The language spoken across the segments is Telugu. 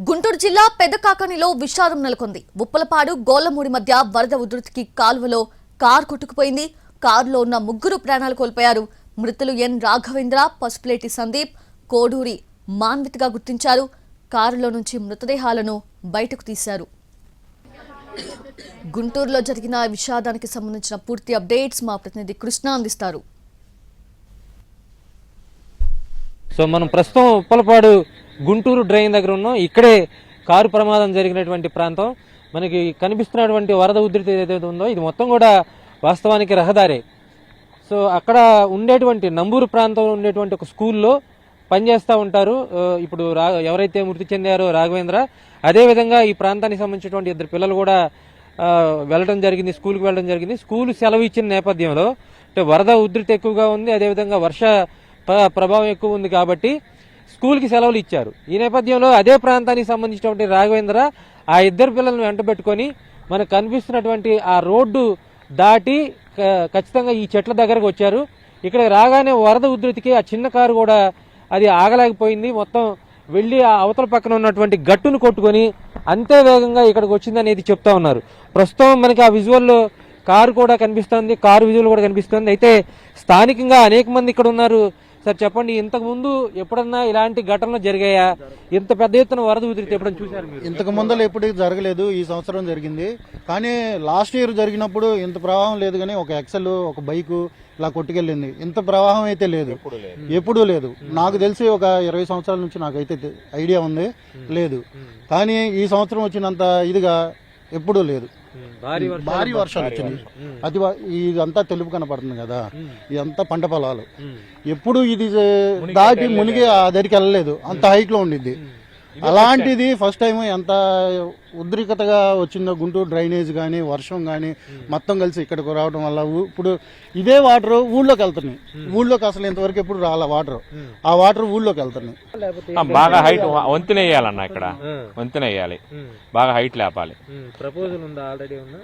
గుంటూరు జిల్లా పెదకాకనిలో విషాదం నెలకొంది. ఉప్పలపాడు గోళ్ళమూడి మధ్య వరద ఉధృతికి కాలువలో కార్ కొట్టుకుపోయింది. కారులో ఉన్న ముగ్గురు ప్రాణాలు కోల్పోయారు. మృతులు ఎన్. రాఘవేంద్ర పసుపులేటి సందీప్ కోడూరి మాన్విత్గా గుర్తించారు. కారులో నుంచి మృతదేహాలను బయటకు తీశారు. గుంటూరులో జరిగిన విషాదానికి సంబంధించిన పూర్తి అప్డేట్స్ మా ప్రతినిధి కృష్ణ అందిస్తారు. సో మనం ప్రస్తుతం ఉప్పలపాడు గుంటూరు డ్రైన్ దగ్గర ఉన్నాం. ఇక్కడే కారు ప్రమాదం జరిగినటువంటి ప్రాంతం. మనకి కనిపిస్తున్నటువంటి వరద ఉధృతి ఏదైతే ఉందో ఇది మొత్తం కూడా వాస్తవానికి రహదారే. సో అక్కడ ఉండేటువంటి నంబూరు ప్రాంతంలో ఉండేటువంటి ఒక స్కూల్లో పనిచేస్తూ ఉంటారు. ఇప్పుడు రా ఎవరైతే మృతి చెందారో రాఘవేంద్ర అదేవిధంగా ఈ ప్రాంతానికి సంబంధించినటువంటి ఇద్దరు పిల్లలు కూడా వెళ్ళడం జరిగింది స్కూల్కి వెళ్ళడం జరిగింది. స్కూల్ సెలవు ఇచ్చిన నేపథ్యంలో అంటే వరద ఉధృతి ఎక్కువగా ఉంది అదేవిధంగా వర్ష ప్ర- ప్రభావం ఎక్కువ ఉంది కాబట్టి స్కూల్కి సెలవులు ఇచ్చారు. ఈ నేపథ్యంలో అదే ప్రాంతానికి సంబంధించినటువంటి రాఘవేంద్ర ఆ ఇద్దరు పిల్లలను వెంటబెట్టుకొని మనకు కనిపిస్తున్నటువంటి ఆ రోడ్డు దాటి క- ఖచ్చితంగా ఈ చెట్ల దగ్గరకు వచ్చారు. ఇక్కడ రాగానే వరద ఉధృతికి ఆ చిన్న కారు కూడా అది ఆగలేకపోయింది. మొత్తం వెళ్ళి ఆ అవతల పక్కన ఉన్నటువంటి గట్టును కొట్టుకొని అంతే వేగంగా ఇక్కడికి వచ్చిందనేది చెప్తా ఉన్నారు. ప్రస్తుతం మనకి ఆ విజువల్లో కారు కూడా కనిపిస్తుంది. కారు విజువల్ కూడా కనిపిస్తుంది. అయితే స్థానికంగా అనేక మంది ఇక్కడ ఉన్నారు. సార్ చెప్పండి ఇంతకు ముందు ఎప్పుడన్నా ఇలాంటి ఘటనలు జరిగాయా? ఇంత పెద్ద ఎత్తున వరద ఉధృతి ఎప్పుడన్నా చూశారు మీరు? ఇంతకు ముందర ఎప్పుడు జరగలేదు ఈ సంవత్సరం జరిగింది. కానీ లాస్ట్ ఇయర్ జరిగినప్పుడు ఇంత ప్రవాహం లేదు కానీ ఒక ఎక్సెల్ ఒక బైక్ ఇలా కొట్టుకెళ్ళింది. ఇంత ప్రవాహం అయితే లేదు. ఎప్పుడూ లేదు. నాకు తెలిసి ఒక ఇరవై సంవత్సరాల నుంచి నాకైతే ఐడియా ఉంది. లేదు. కానీ ఈ సంవత్సరం వచ్చినంత ఇదిగా ఎప్పుడూ లేదు. భారీ వర్షాలు వచ్చినాయి. అది ఇదంతా తెలుపు కనపడుతుంది కదా. ఇదంతా పంట పొలాలు. ఎప్పుడు ఇది దాటి మునిగి ఆ దగ్గరికి వెళ్ళలేదు. అంత హైట్లో ఉండిద్ది. అలాంటిది ఫస్ట్ టైం ఎంత ఉద్రిక్తగా వచ్చిందో గుంటూరు డ్రైనేజ్ కానీ వర్షం కానీ మొత్తం కలిసి ఇక్కడికి రావడం వల్ల ఇప్పుడు ఇదే వాటర్ ఊళ్ళోకి వెళ్తున్నాయి. ఊళ్ళోకి అసలు ఇంతవరకు ఎప్పుడు రాలే వాటర్ ఆ వాటర్ ఊళ్ళోకి వెళ్తున్నాయి. బాగా హైట్ వంతెన వేయాలన్న ఇక్కడ. వంతెన వేయాలి. బాగా హైట్ లేపాలి. ప్రపోజల్ ఉందా ఆల్రెడీ ఉందా?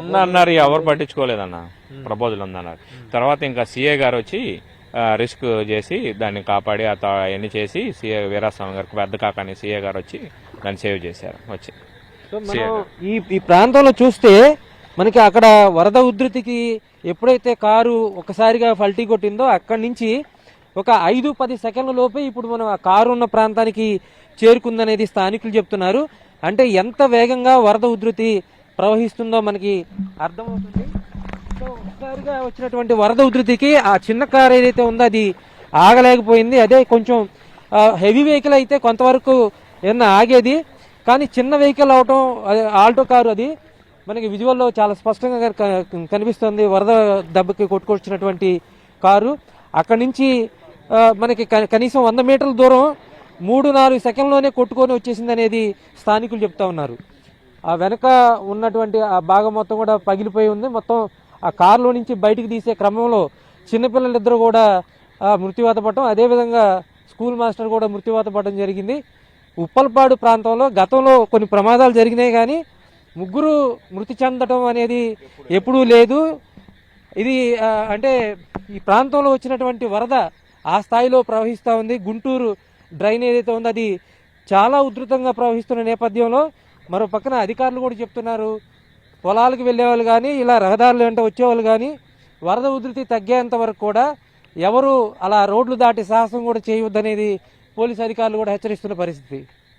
ఉందా అన్నారు ఎవరు పట్టించుకోలేదన్న. ప్రపోజల్ ఉందన్నారు. తర్వాత ఇంకా సీఏ గారు వచ్చి రిస్క్ చేసి దాన్ని కాపాడి ఆ అవన్నీ చేసి సీఏ వీరాస్వామి గారికి పెద్ద కాకని సీఏ గారు వచ్చి దాన్ని సేవ్ చేశారు వచ్చి. ఈ ఈ ప్రాంతంలో చూస్తే మనకి అక్కడ వరద ఉధృతికి ఎప్పుడైతే కారు ఒకసారిగా ఫల్టీ కొట్టిందో అక్కడి నుంచి ఒక ఐదు పది సెకండ్ల లోపే ఇప్పుడు మనం ఆ కారు ఉన్న ప్రాంతానికి చేరుకుందనేది స్థానికులు చెప్తున్నారు. అంటే ఎంత వేగంగా వరద ఉధృతి ప్రవహిస్తుందో మనకి అర్థమవుతుంది. ఒకసారిగా వచ్చినటువంటి వరద ఉధృతికి ఆ చిన్న కారు ఏదైతే ఉందో అది ఆగలేకపోయింది. అదే కొంచెం హెవీ వెహికల్ అయితే కొంతవరకు ఏమన్నా ఆగేది. కానీ చిన్న వెహికల్ అవటం అది ఆల్టో కారు అది మనకి విజువల్లో చాలా స్పష్టంగా క- కనిపిస్తుంది. వరద దెబ్బకి కొట్టుకొచ్చినటువంటి కారు. అక్కడి నుంచి మనకి క- కనీసం వంద మీటర్ల దూరం మూడు నాలుగు సెకండ్లోనే కొట్టుకొని వచ్చేసింది అనేది స్థానికులు చెప్తా ఉన్నారు. ఆ వెనక ఉన్నటువంటి ఆ భాగం మొత్తం కూడా పగిలిపోయి ఉంది. మొత్తం ఆ కారులో నుంచి బయటికి తీసే క్రమంలో చిన్నపిల్లలిద్దరూ కూడా మృత్యువాత పడటం అదేవిధంగా స్కూల్ మాస్టర్ కూడా మృత్యువాత పడడం జరిగింది. ఉప్పల్పాడు ప్రాంతంలో గతంలో కొన్ని ప్రమాదాలు జరిగినాయి కానీ ముగ్గురు మృతి చెందడం అనేది ఎప్పుడూ లేదు. ఇది అంటే ఈ ప్రాంతంలో వచ్చినటువంటి వరద ఆ స్థాయిలో ప్రవహిస్తూ ఉంది. గుంటూరు డ్రైన్ ఏదైతే ఉందో అది చాలా ఉధృతంగా ప్రవహిస్తున్న నేపథ్యంలో మరో పక్కన అధికారులు కూడా చెప్తున్నారు. పొలాలకు వెళ్ళేవాళ్ళు కానీ ఇలా రహదారులు వెంట వచ్చేవాళ్ళు కానీ వరద ఉధృతి తగ్గేంత వరకు కూడా ఎవరు అలా రోడ్లు దాటి సాహసం కూడా చేయవద్దనేది పోలీసు అధికారులు కూడా హెచ్చరిస్తున్న పరిస్థితి.